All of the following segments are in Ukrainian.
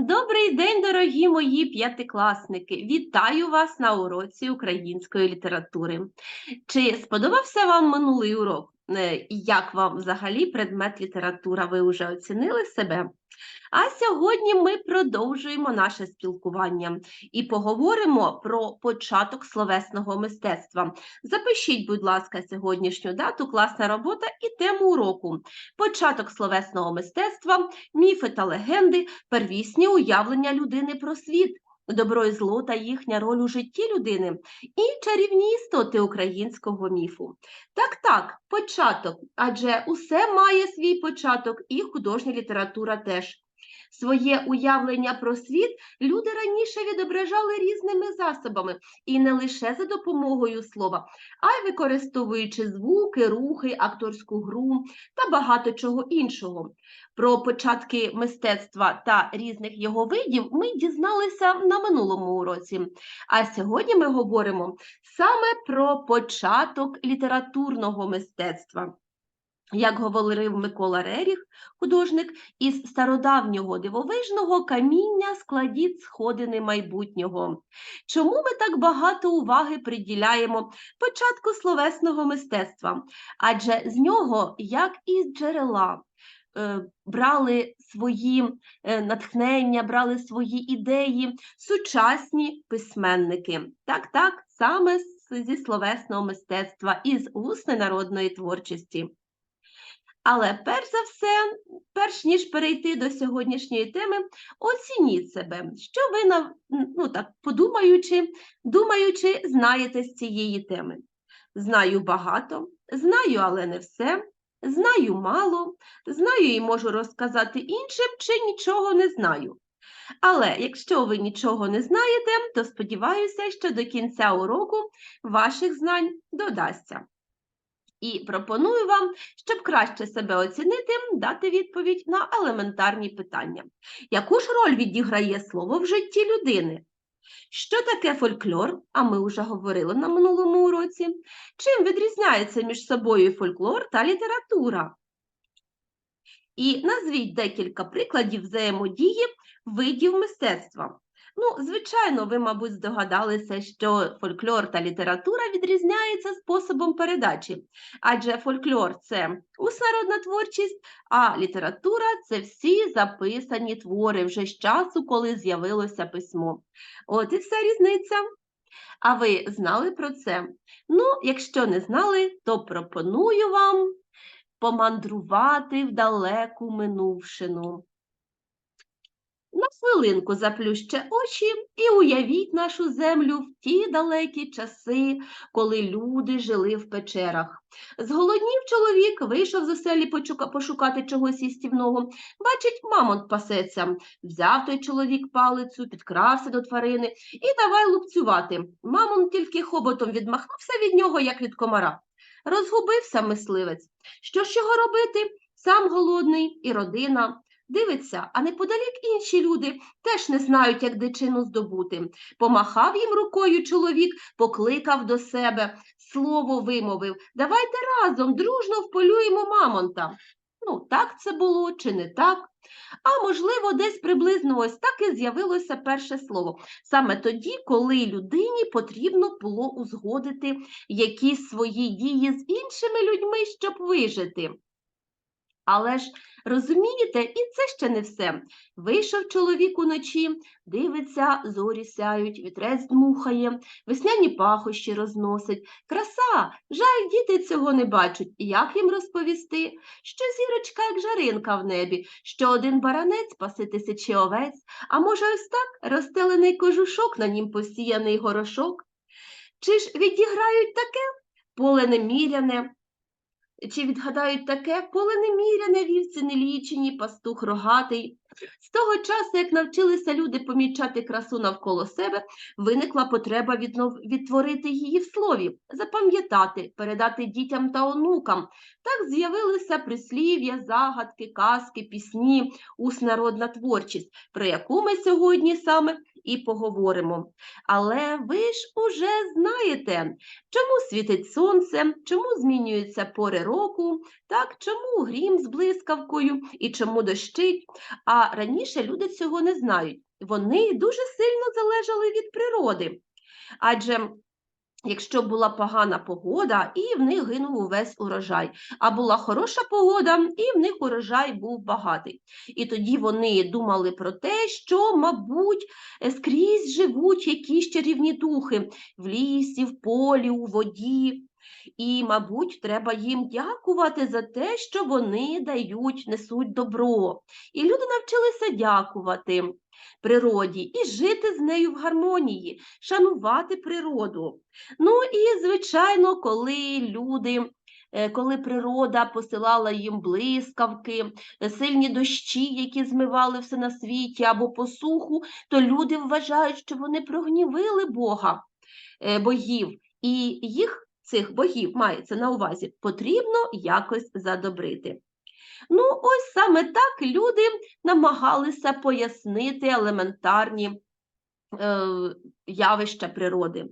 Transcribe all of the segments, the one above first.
Добрий день, дорогі мої п'ятикласники! Вітаю вас на уроці української літератури. Чи сподобався вам минулий урок? Е, Як вам взагалі предмет література? Ви вже оцінили себе? А сьогодні ми продовжуємо наше спілкування і поговоримо про початок словесного мистецтва. Запишіть, будь ласка, сьогоднішню дату, класна робота і тему уроку. Початок словесного мистецтва, міфи та легенди, первісні уявлення людини про світ. Добро і зло та їхня роль у житті людини і чарівні істоти українського міфу. Так, так, початок, адже усе має свій початок, і художня література теж. Своє уявлення про світ люди раніше відображали різними засобами, і не лише за допомогою слова, а й використовуючи звуки, рухи, акторську гру та багато чого іншого. Про початки мистецтва та різних його видів ми дізналися на минулому уроці. А сьогодні ми говоримо саме про початок літературного мистецтва. Як говорив Микола Реріх, художник, із стародавнього дивовижного каміння складіть сходини майбутнього. Чому ми так багато уваги приділяємо початку словесного мистецтва? Адже з нього, як із джерела, е, брали свої е, натхнення, брали свої ідеї сучасні письменники. Так, так, саме зі словесного мистецтва, із усної народної творчості. Але перш за все, перш ніж перейти до сьогоднішньої теми, оцініть себе, що ви ну так подумаючи, думаючи, знаєте з цієї теми. Знаю багато, знаю, але не все, знаю мало, знаю і можу розказати іншим, чи нічого не знаю. Але якщо ви нічого не знаєте, то сподіваюся, що до кінця уроку ваших знань додасться. І пропоную вам, щоб краще себе оцінити, дати відповідь на елементарні питання. Яку ж роль відіграє слово в житті людини? Що таке фольклор? А ми вже говорили на минулому уроці. Чим відрізняється між собою фольклор та література? І назвіть декілька прикладів взаємодії видів мистецтва. Ну, звичайно, ви, мабуть, здогадалися, що фольклор та література відрізняються способом передачі, адже фольклор це уснародна творчість, а література це всі записані твори вже з часу, коли з'явилося письмо. От і вся різниця. А ви знали про це? Ну, якщо не знали, то пропоную вам помандрувати в далеку минувшину. На хвилинку заплющте очі і уявіть нашу землю в ті далекі часи, коли люди жили в печерах. Зголоднів чоловік, вийшов з оселі пошукати чогось їстівного. Бачить, мамонт пасеться. Взяв той чоловік палицю, підкрався до тварини і давай лупцювати. Мамонт тільки хоботом відмахнувся від нього, як від комара. Розгубився мисливець. Що ж його робити? Сам голодний і родина. Дивиться, а неподалік інші люди теж не знають, як дичину здобути. Помахав їм рукою чоловік, покликав до себе, слово вимовив. Давайте разом дружно вполюємо мамонта. Ну, так це було чи не так? А можливо, десь приблизно ось так і з'явилося перше слово. Саме тоді, коли людині потрібно було узгодити якісь свої дії з іншими людьми, щоб вижити. Але ж розумієте, і це ще не все. Вийшов чоловік уночі, дивиться, зорі сяють, вітрець дмухає, весняні пахощі розносить. Краса, жаль, діти цього не бачать. І Як їм розповісти? Що зірочка, як жаринка в небі, що один баранець паси тисячі овець, а може ось так розстелений кожушок, на нім посіяний горошок? Чи ж відіграють таке поле неміряне, чи відгадають таке поле неміряне, вівці нелічені, пастух рогатий. З того часу, як навчилися люди помічати красу навколо себе, виникла потреба віднов... відтворити її в слові, запам'ятати, передати дітям та онукам. Так з'явилися прислів'я, загадки, казки, пісні, уснародна творчість, про яку ми сьогодні саме і поговоримо. Але ви ж уже знаєте, чому світить сонце, чому змінюються пори року, так, чому грім з блискавкою і чому дощить. А раніше люди цього не знають. Вони дуже сильно залежали від природи. Адже Якщо була погана погода, і в них гинув увесь урожай, а була хороша погода, і в них урожай був багатий. І тоді вони думали про те, що, мабуть, е, скрізь живуть якісь чарівні духи в лісі, в полі, у воді. І, мабуть, треба їм дякувати за те, що вони дають, несуть добро. І люди навчилися дякувати природі і жити з нею в гармонії, шанувати природу. Ну і, звичайно, коли люди. е, Коли природа посилала їм блискавки, е, сильні дощі, які змивали все на світі або посуху, то люди вважають, що вони прогнівили Бога, е, богів, і їх, цих богів, мається на увазі, потрібно якось задобрити. Ну, ось саме так люди намагалися пояснити елементарні е, явища природи.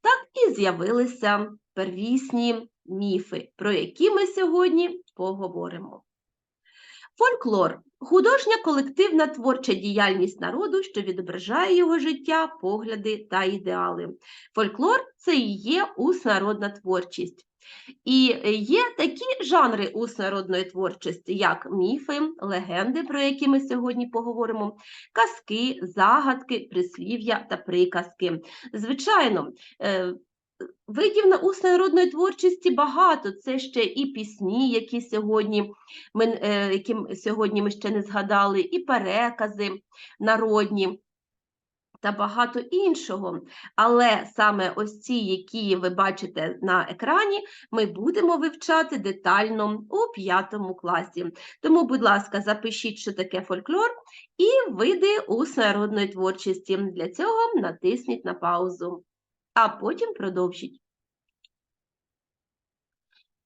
Так і з'явилися первісні міфи, про які ми сьогодні поговоримо. Фольклор художня колективна творча діяльність народу, що відображає його життя, погляди та ідеали. Фольклор це і є уснародна творчість. І є такі жанри уснародної творчості, як міфи, легенди, про які ми сьогодні поговоримо, казки, загадки, прислів'я та приказки. Звичайно, е, видів на уснародної творчості багато. Це ще і пісні, які сьогодні ми, е, які сьогодні ми ще не згадали, і перекази народні та багато іншого. Але саме ось ці, які ви бачите на екрані, ми будемо вивчати детально у п'ятому класі. Тому, будь ласка, запишіть, що таке фольклор, і види уснародної творчості. Для цього натисніть на паузу, а потім продовжіть.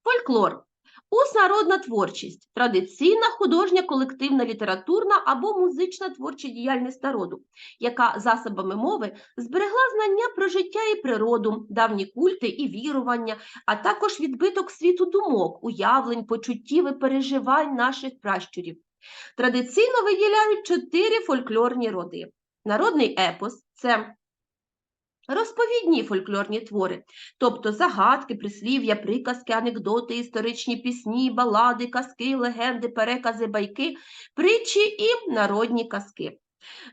Фольклор Уснародна творчість традиційна художня колективна літературна або музична творча діяльність народу, яка засобами мови зберегла знання про життя і природу, давні культи і вірування, а також відбиток світу думок, уявлень, почуттів і переживань наших пращурів. Традиційно виділяють чотири фольклорні роди. Народний епос це Розповідні фольклорні твори, тобто загадки, прислів'я, приказки, анекдоти, історичні пісні, балади, казки, легенди, перекази, байки, притчі і народні казки.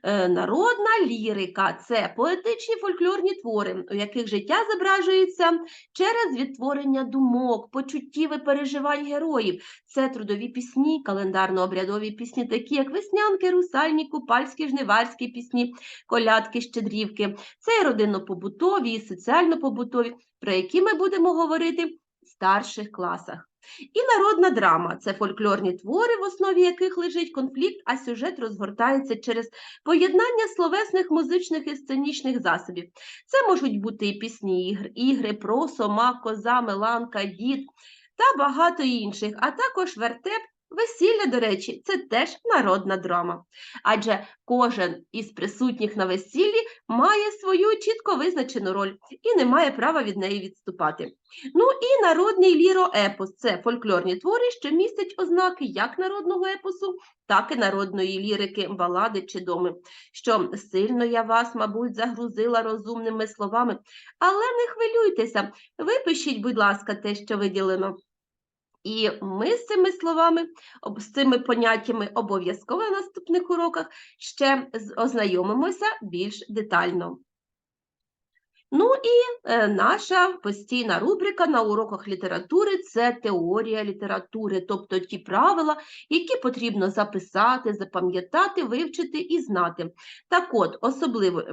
Е, Народна лірика це поетичні фольклорні твори, у яких життя зображується через відтворення думок, почуттів і переживань героїв. Це трудові пісні, календарно-обрядові пісні, такі як веснянки, русальні, купальські, жниварські пісні, колядки, щедрівки. Це і родинно-побутові, і соціально-побутові, про які ми будемо говорити в старших класах. І народна драма це фольклорні твори, в основі яких лежить конфлікт, а сюжет розгортається через поєднання словесних, музичних і сценічних засобів. Це можуть бути і пісні ігри, ігри про сома, коза, меланка, дід та багато інших, а також вертеп. Весілля, до речі, це теж народна драма, адже кожен із присутніх на весіллі має свою чітко визначену роль і не має права від неї відступати. Ну і народний ліроепос це фольклорні твори, що містять ознаки як народного епосу, так і народної лірики, балади чи доми. Що сильно я вас, мабуть, загрузила розумними словами, але не хвилюйтеся, випишіть, будь ласка, те, що виділено. І ми з цими словами, з цими поняттями обов'язково на наступних уроках ще ознайомимося більш детально. Ну і е, наша постійна рубрика на уроках літератури це теорія літератури, тобто ті правила, які потрібно записати, запам'ятати, вивчити і знати. Так от, особливо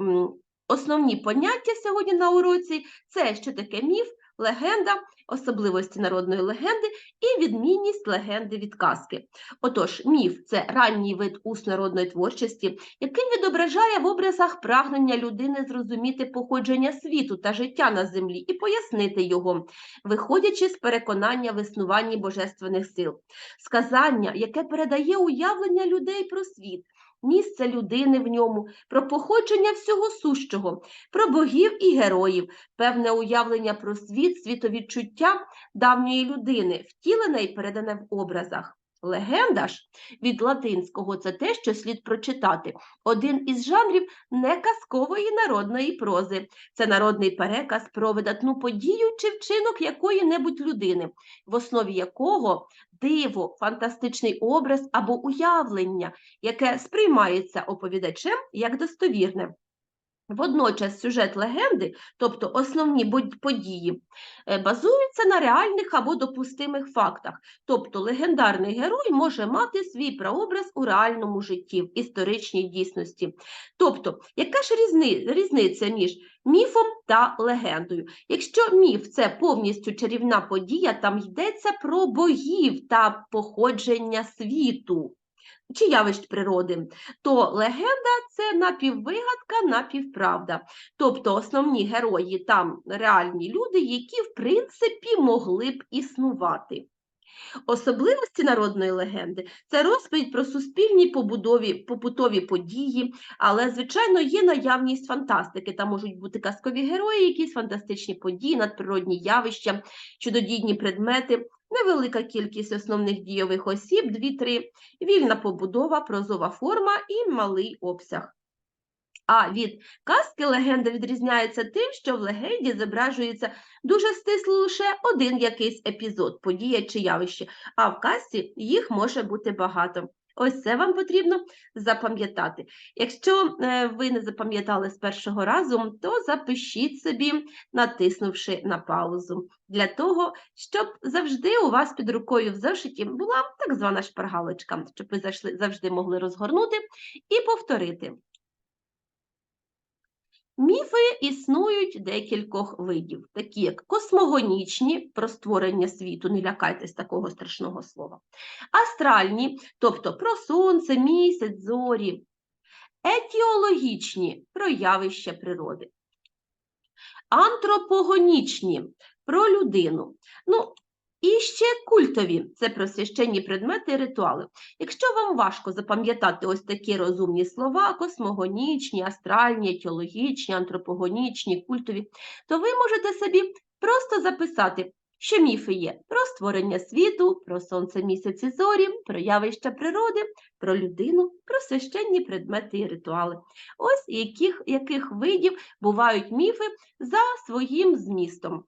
основні поняття сьогодні на уроці це що таке міф, легенда особливості народної легенди і відмінність легенди від казки. Отож, міф це ранній вид уснародної творчості, який відображає в образах прагнення людини зрозуміти походження світу та життя на землі і пояснити його, виходячи з переконання в існуванні божественних сил. Сказання, яке передає уявлення людей про світ, місце людини в ньому, про походження всього сущого, про богів і героїв, певне уявлення про світ, світовідчуття давньої людини, втілене і передане в образах. Легенда ж від латинського це те, що слід прочитати. Один із жанрів неказкової народної прози. Це народний переказ про видатну подію чи вчинок якої-небудь людини, в основі якого диво, фантастичний образ або уявлення, яке сприймається оповідачем як достовірне. Водночас сюжет легенди, тобто основні події, е, базуються на реальних або допустимих фактах. Тобто легендарний герой може мати свій прообраз у реальному житті, в історичній дійсності. Тобто, яка ж різни- різниця між міфом та легендою? Якщо міф це повністю чарівна подія, там йдеться про богів та походження світу чи явищ природи, то легенда це напіввигадка, напівправда. Тобто основні герої там реальні люди, які в принципі могли б існувати. Особливості народної легенди це розповідь про суспільні побудові, побутові події, але, звичайно, є наявність фантастики. Там можуть бути казкові герої, якісь фантастичні події, надприродні явища, чудодійні предмети, невелика кількість основних дійових осіб, 2-3, вільна побудова, прозова форма і малий обсяг. А від казки легенда відрізняється тим, що в легенді зображується дуже стисло лише один якийсь епізод, подія чи явище, а в казці їх може бути багато. Ось це вам потрібно запам'ятати. Якщо е, ви не запам'ятали з першого разу, то запишіть собі, натиснувши на паузу, для того, щоб завжди у вас під рукою в зошиті була так звана шпаргалочка, щоб ви завжди могли розгорнути і повторити. Міфи існують декількох видів, такі як космогонічні про створення світу, не лякайтесь такого страшного слова, астральні, тобто про сонце, місяць, зорі, етіологічні про явища природи, антропогонічні про людину. Ну, і ще культові це про священні предмети і ритуали. Якщо вам важко запам'ятати ось такі розумні слова, космогонічні, астральні, етіологічні, антропогонічні, культові, то ви можете собі просто записати, що міфи є про створення світу, про сонце, місяць і зорі, про явища природи, про людину, про священні предмети і ритуали. Ось яких, яких видів бувають міфи за своїм змістом.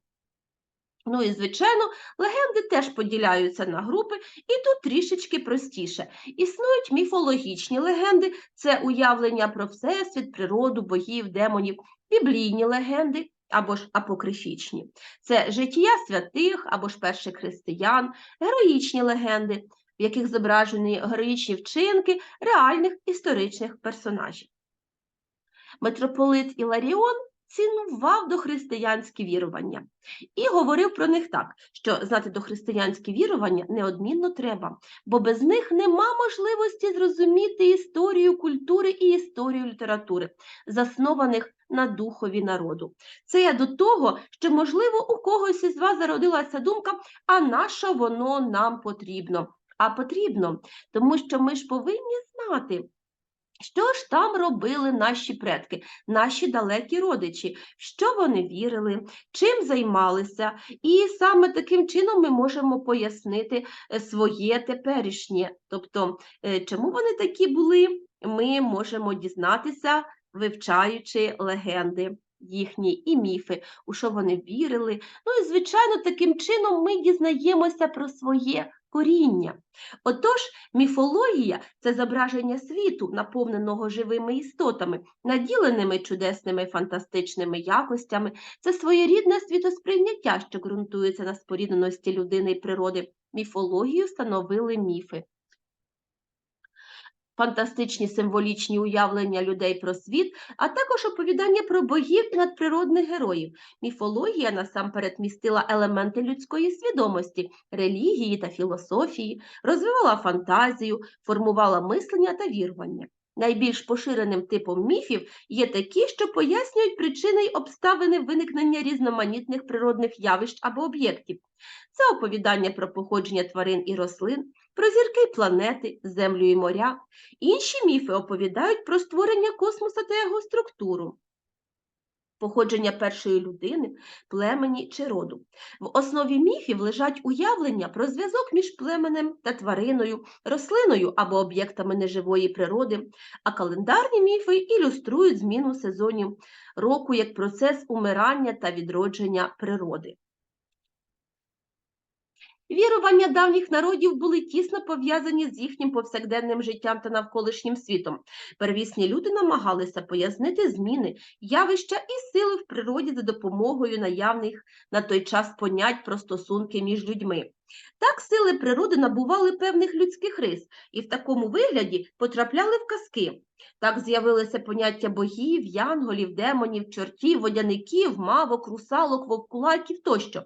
Ну і, звичайно, легенди теж поділяються на групи, і тут трішечки простіше. Існують міфологічні легенди, це уявлення про всесвіт, природу, богів, демонів, біблійні легенди або ж апокрифічні. Це життя святих або ж перших християн, героїчні легенди, в яких зображені героїчні вчинки реальних історичних персонажів. Митрополит Іларіон цінував дохристиянські вірування і говорив про них так, що знати дохристиянські вірування неодмінно треба, бо без них нема можливості зрозуміти історію культури і історію літератури, заснованих на духові народу. Це я до того, що, можливо, у когось із вас зародилася думка, а на що воно нам потрібно? А потрібно, тому що ми ж повинні знати. Що ж там робили наші предки, наші далекі родичі, що вони вірили, чим займалися, і саме таким чином ми можемо пояснити е, своє теперішнє. Тобто, е, чому вони такі були, ми можемо дізнатися, вивчаючи легенди їхні і міфи, у що вони вірили. Ну і, звичайно, таким чином ми дізнаємося про своє коріння. Отож, міфологія це зображення світу, наповненого живими істотами, наділеними чудесними фантастичними якостями, це своєрідне світосприйняття, що ґрунтується на спорідненості людини і природи. Міфологію становили міфи. Фантастичні символічні уявлення людей про світ, а також оповідання про богів і надприродних героїв. Міфологія насамперед містила елементи людської свідомості, релігії та філософії, розвивала фантазію, формувала мислення та вірування. Найбільш поширеним типом міфів є такі, що пояснюють причини й обставини виникнення різноманітних природних явищ або об'єктів. Це оповідання про походження тварин і рослин, про зірки планети, землю і моря. Інші міфи оповідають про створення космоса та його структуру. Походження першої людини, племені чи роду. В основі міфів лежать уявлення про зв'язок між племенем та твариною, рослиною або об'єктами неживої природи, а календарні міфи ілюструють зміну сезонів року як процес умирання та відродження природи. Вірування давніх народів були тісно пов'язані з їхнім повсякденним життям та навколишнім світом. Первісні люди намагалися пояснити зміни, явища і сили в природі за допомогою наявних на той час понять про стосунки між людьми. Так сили природи набували певних людських рис і в такому вигляді потрапляли в казки. Так з'явилися поняття богів, янголів, демонів, чортів, водяників, мавок, русалок, вовкулаків тощо.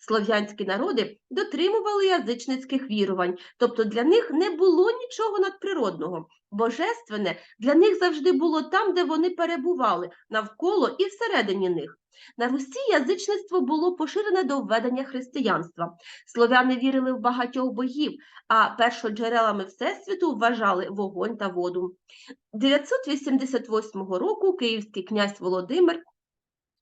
Слов'янські народи дотримували язичницьких вірувань, тобто для них не було нічого надприродного. Божественне для них завжди було там, де вони перебували, навколо і всередині них. На Русі язичництво було поширене до введення християнства. Слов'яни вірили в багатьох богів, а першоджерелами Всесвіту вважали вогонь та воду. 988 року київський князь Володимир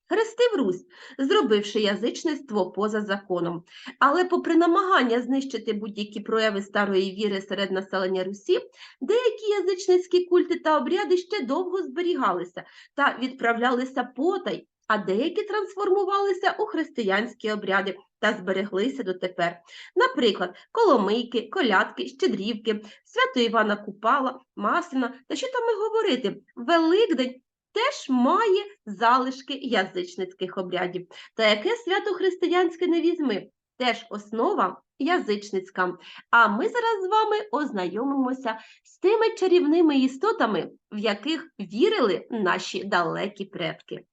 хрестив Русь, зробивши язичництво поза законом. Але, попри намагання знищити будь-які прояви старої віри серед населення Русі, деякі язичницькі культи та обряди ще довго зберігалися та відправлялися потай, а деякі трансформувалися у християнські обряди та збереглися дотепер. Наприклад, коломийки, колядки, щедрівки, свято Івана Купала, Масляна та що там і говорити, Великдень теж має залишки язичницьких обрядів. Та яке свято християнське не візьми, теж основа язичницька. А ми зараз з вами ознайомимося з тими чарівними істотами, в яких вірили наші далекі предки.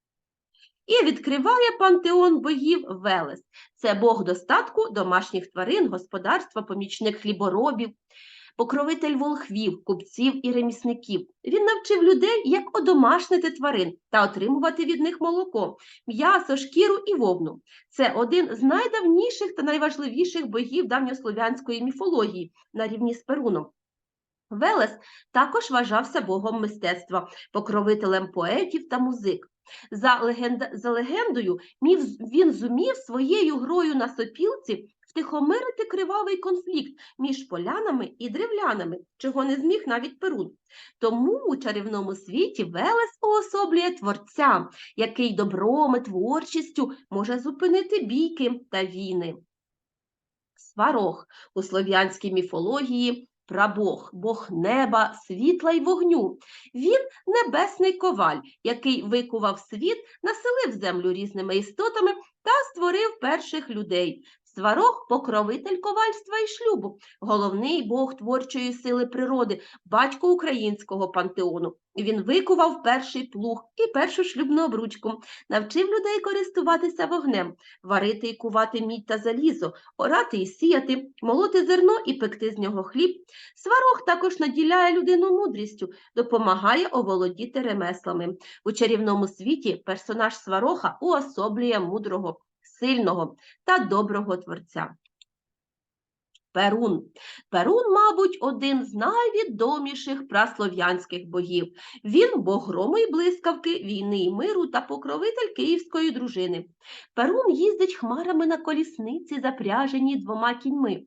І відкриває пантеон богів Велес. Це Бог достатку, домашніх тварин, господарства, помічник хліборобів, покровитель волхвів, купців і ремісників. Він навчив людей, як одомашнити тварин та отримувати від них молоко, м'ясо, шкіру і вовну. Це один з найдавніших та найважливіших богів давньослов'янської міфології на рівні з Перуном. Велес також вважався богом мистецтва, покровителем поетів та музик. За, легенда... За легендою, він зумів своєю грою на сопілці втихомирити кривавий конфлікт між полянами і древлянами, чого не зміг навіть Перун. Тому у чарівному світі Велес уособлює творця, який добром і творчістю може зупинити бійки та війни. Сварог у слов'янській міфології прабог, бог неба, світла й вогню. Він небесний коваль, який викував світ, населив землю різними істотами та створив перших людей. Сварог покровитель ковальства і шлюбу, головний бог творчої сили природи, батько українського пантеону. Він викував перший плуг і першу шлюбну обручку, навчив людей користуватися вогнем, варити і кувати мідь та залізо, орати і сіяти, молоти зерно і пекти з нього хліб. Сварог також наділяє людину мудрістю, допомагає оволодіти ремеслами. У чарівному світі персонаж сварога уособлює мудрого сильного та доброго творця. Перун. Перун, мабуть, один з найвідоміших праслов'янських богів. Він бог грому й блискавки, війни й миру та покровитель київської дружини. Перун їздить хмарами на колісниці, запряженій двома кіньми,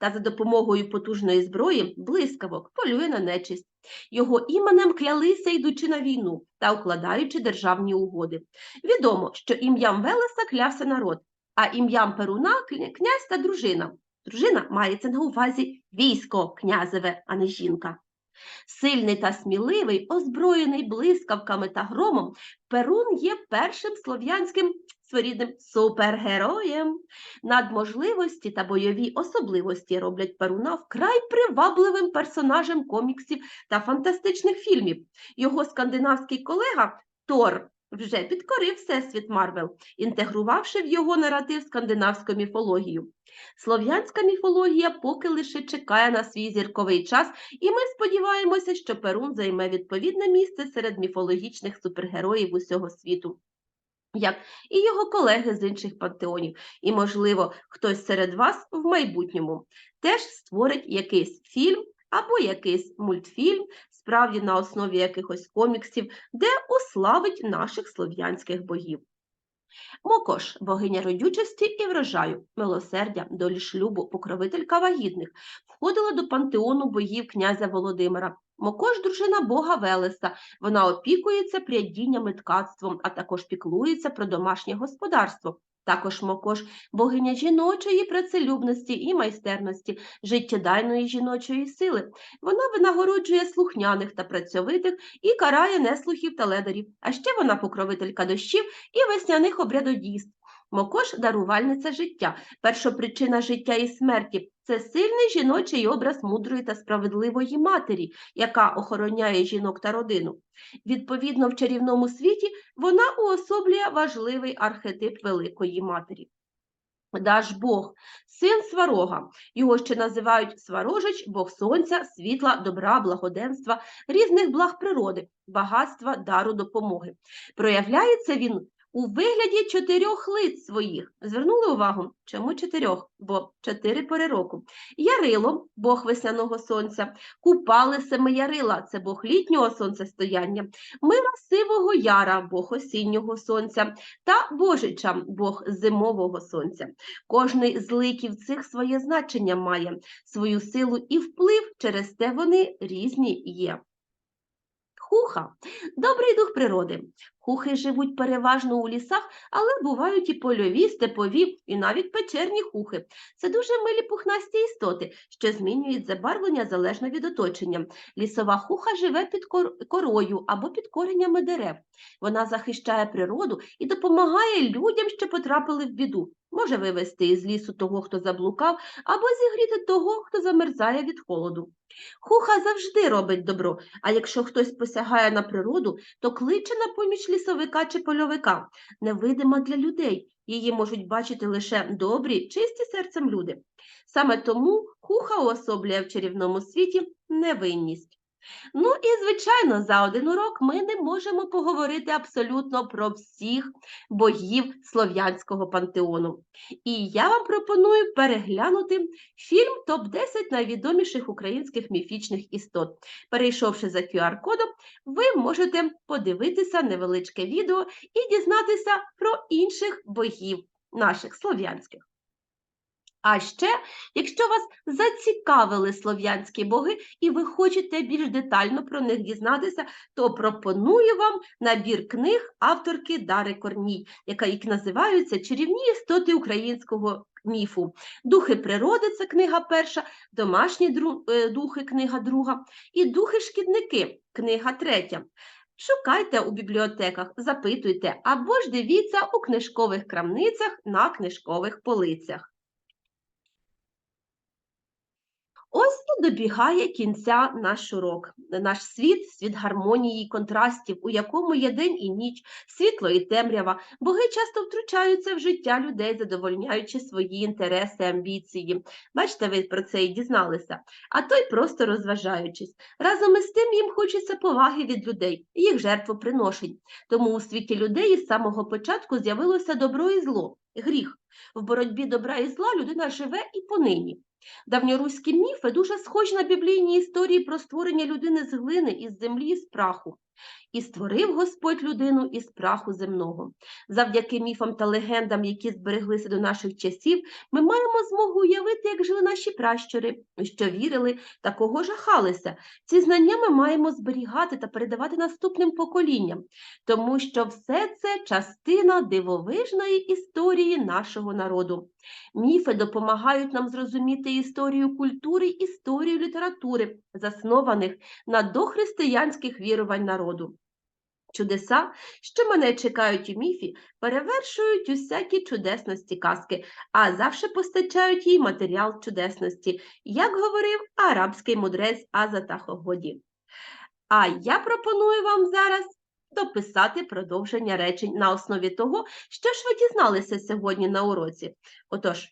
та за допомогою потужної зброї блискавок полює на нечисть. Його іменем клялися, йдучи на війну та укладаючи державні угоди. Відомо, що ім'ям Велеса клявся народ, а ім'ям Перуна князь та дружина. Дружина мається на увазі військо князеве, а не жінка. Сильний та сміливий, озброєний блискавками та громом, Перун є першим слов'янським своєрідним супергероєм. Надможливості та бойові особливості роблять Перуна вкрай привабливим персонажем коміксів та фантастичних фільмів. Його скандинавський колега Тор вже підкорив всесвіт Марвел, інтегрувавши в його наратив скандинавську міфологію. Слов'янська міфологія поки лише чекає на свій зірковий час, і ми сподіваємося, що Перун займе відповідне місце серед міфологічних супергероїв усього світу. Як і його колеги з інших пантеонів, і, можливо, хтось серед вас в майбутньому теж створить якийсь фільм або якийсь мультфільм, справді на основі якихось коміксів, де уславить наших слов'янських богів. Мокош, богиня родючості і врожаю, милосердя, долі шлюбу, покровителька вагітних, входила до пантеону богів князя Володимира. Мокош дружина бога Велеса. Вона опікується прядінням і ткацтвом, а також піклується про домашнє господарство. Також Мокош богиня жіночої працелюбності і майстерності, життєдайної жіночої сили. Вона винагороджує слухняних та працьовитих і карає неслухів та ледарів. А ще вона покровителька дощів і весняних обрядодійств. Мокош дарувальниця життя, першопричина життя і смерті це сильний жіночий образ мудрої та справедливої матері, яка охороняє жінок та родину. Відповідно, в чарівному світі вона уособлює важливий архетип Великої Матері. Даж Бог, син Сварога, його ще називають Сварожич, Бог сонця, світла, добра, благоденства, різних благ природи, багатства, дару допомоги. Проявляється він у вигляді чотирьох лиць своїх. Звернули увагу, чому чотирьох? Бо чотири пори року. Ярило, Бог весняного сонця, купали Семиярила, це Бог літнього сонцестояння, мила сивого яра, Бог осіннього сонця, та Божича, Бог зимового сонця. Кожний з ликів цих своє значення має, свою силу і вплив, через те вони різні є. Хуха добрий дух природи. Хухи живуть переважно у лісах, але бувають і польові, степові, і навіть печерні хухи. Це дуже милі пухнасті істоти, що змінюють забарвлення залежно від оточення. Лісова хуха живе під корою або під коренями дерев. Вона захищає природу і допомагає людям, що потрапили в біду. Може вивести із лісу того, хто заблукав, або зігріти того, хто замерзає від холоду. Хуха завжди робить добро, а якщо хтось посягає на природу, то кличе на поміч лісовика чи польовика. Невидима для людей. Її можуть бачити лише добрі, чисті серцем люди. Саме тому хуха уособлює в чарівному світі невинність. Ну і, звичайно, за один урок ми не можемо поговорити абсолютно про всіх богів слов'янського пантеону. І я вам пропоную переглянути фільм Топ-10 найвідоміших українських міфічних істот. Перейшовши за QR-кодом, ви можете подивитися невеличке відео і дізнатися про інших богів наших слов'янських. А ще, якщо вас зацікавили слов'янські боги і ви хочете більш детально про них дізнатися, то пропоную вам набір книг авторки Дари Корній, яка їх називаються Чарівні істоти українського міфу. Духи природи це книга перша, домашні е, духи книга друга, і духи-шкідники книга третя. Шукайте у бібліотеках, запитуйте або ж дивіться у книжкових крамницях на книжкових полицях. Ось і добігає кінця наш урок, наш світ, світ гармонії, й контрастів, у якому є день і ніч, світло і темрява. Боги часто втручаються в життя людей, задовольняючи свої інтереси, амбіції. Бачите, ви про це і дізналися, а то й просто розважаючись. Разом із тим їм хочеться поваги від людей, їх жертвоприношень. Тому у світі людей із самого початку з'явилося добро і зло, гріх. В боротьбі добра і зла людина живе і понині. Давньоруські міфи дуже схожі на біблійні історії про створення людини з глини із землі з праху. І створив Господь людину із праху земного. Завдяки міфам та легендам, які збереглися до наших часів, ми маємо змогу уявити, як жили наші пращури, що вірили та кого жахалися. Ці знання ми маємо зберігати та передавати наступним поколінням, тому що все це частина дивовижної історії нашого народу. Міфи допомагають нам зрозуміти історію культури, історію літератури, заснованих на дохристиянських вірувань народу. Чудеса, що мене чекають у міфі, перевершують усякі чудесності казки, а завше постачають їй матеріал чудесності, як говорив арабський мудрець Азата Хогоді. А я пропоную вам зараз дописати продовження речень на основі того, що ж ви дізналися сьогодні на уроці. Отож,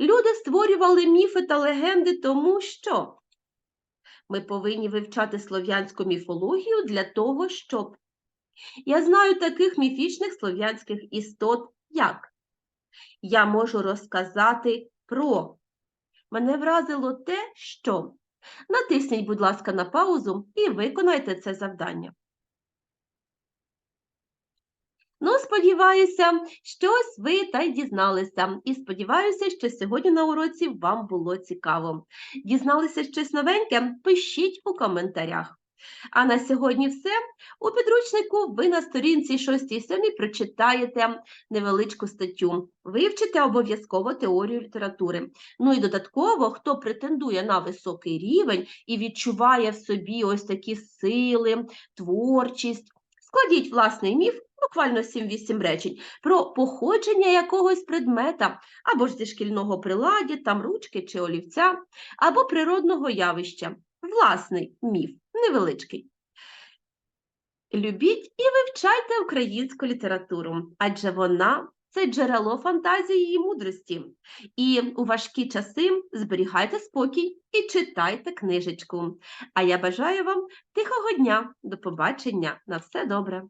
люди створювали міфи та легенди, тому що ми повинні вивчати слов'янську міфологію для того, щоб я знаю таких міфічних слов'янських істот, як я можу розказати про. Мене вразило те, що. Натисніть, будь ласка, на паузу і виконайте це завдання. Ну, сподіваюся, щось ви та й дізналися. І сподіваюся, що сьогодні на уроці вам було цікаво. Дізналися щось новеньке? Пишіть у коментарях. А на сьогодні все. У підручнику ви на сторінці 6-7 прочитаєте невеличку статтю. Вивчите обов'язково теорію літератури. Ну і додатково, хто претендує на високий рівень і відчуває в собі ось такі сили, творчість, складіть власний міф, буквально 7-8 речень, про походження якогось предмета, або ж зі шкільного приладдя, там ручки чи олівця, або природного явища. Власний міф, невеличкий. Любіть і вивчайте українську літературу, адже вона це джерело фантазії і мудрості. І у важкі часи зберігайте спокій і читайте книжечку. А я бажаю вам тихого дня. До побачення. На все добре.